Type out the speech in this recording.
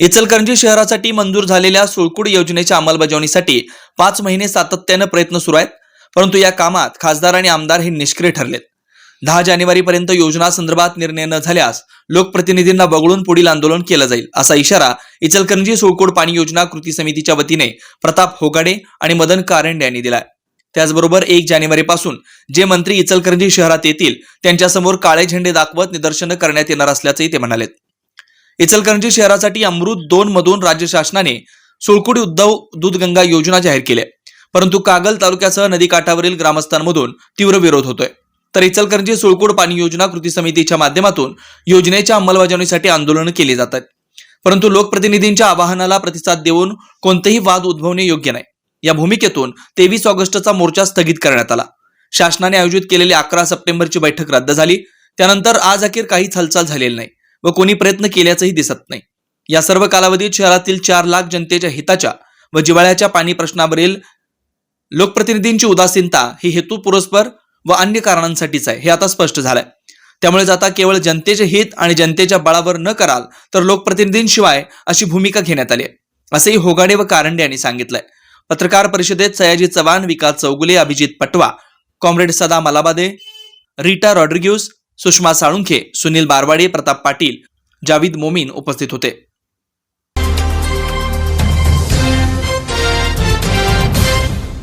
इचलकरंजी शहरासाठी मंजूर झालेल्या सुळकुड योजनेच्या अंमलबजावणीसाठी पाच महिने सातत्यानं प्रयत्न सुरू आहेत परंतु या कामात खासदार आणि आमदार हे निष्क्रिय ठरलेत. दहा जानेवारीपर्यंत योजना संदर्भात निर्णय न झाल्यास लोकप्रतिनिधींना वगळून पुढील आंदोलन केलं जाईल असा इशारा इचलकरंजी सुळकोड पाणी योजना कृती समितीच्या वतीने प्रताप होगाडे आणि मदन कारंडे यांनी दिलाय. त्याचबरोबर एक जानेवारीपासून जे मंत्री इचलकरंजी शहरात येतील त्यांच्यासमोर काळे झेंडे दाखवत निदर्शनं करण्यात येणार असल्याचंही ते म्हणालेत. इचलकरंजी शहरासाठी अमृत दोन मधून राज्य शासनाने सुळकुडी उद्धव दूधगंगा योजना जाहीर केली परंतु कागल तालुक्यासह नदीकाठावरील ग्रामस्थांमधून तीव्र विरोध होतोय. तर इचलकरंजी सुळकुड पाणी योजना कृती समितीच्या माध्यमातून योजनेच्या अंमलबजावणीसाठी आंदोलन केली जात परंतु लोकप्रतिनिधींच्या आवाहनाला प्रतिसाद देऊन कोणतेही वाद उद्भवणे योग्य नाही. या भूमिकेतून तेवीस ऑगस्टचा मोर्चा स्थगित करण्यात आला. शासनाने आयोजित केलेली अकरा सप्टेंबरची बैठक रद्द झाली. त्यानंतर आज अखेर काहीच हालचाल झालेली नाही. व कोणी प्रयत्न केल्याचंही दिसत नाही. या सर्व कालावधीत शहरातील चार लाख जनतेच्या हिताच्या व जिवाळ्याच्या पाणी प्रश्नावरील लोकप्रतिनिधींची उदासीनता ही हेतू पुरस्पर व अन्य कारणांसाठीच आहे हे आता स्पष्ट झालंय. त्यामुळे आता केवळ जनतेचे हित आणि जनतेच्या बळावर न कराल तर लोकप्रतिनिधींशिवाय अशी भूमिका घेण्यात आली आहे असेही होगाडे व कारंडे यांनी सांगितलंय. पत्रकार परिषदेत सयाजी चव्हाण विकास चौगुले अभिजित पटवा कॉम्रेड सदा मलाबादे रीटा रॉड्रिग्यूस सुषमा साळुंखे सुनील बारवाडे प्रताप पाटील जावीद मोमीन उपस्थित होते.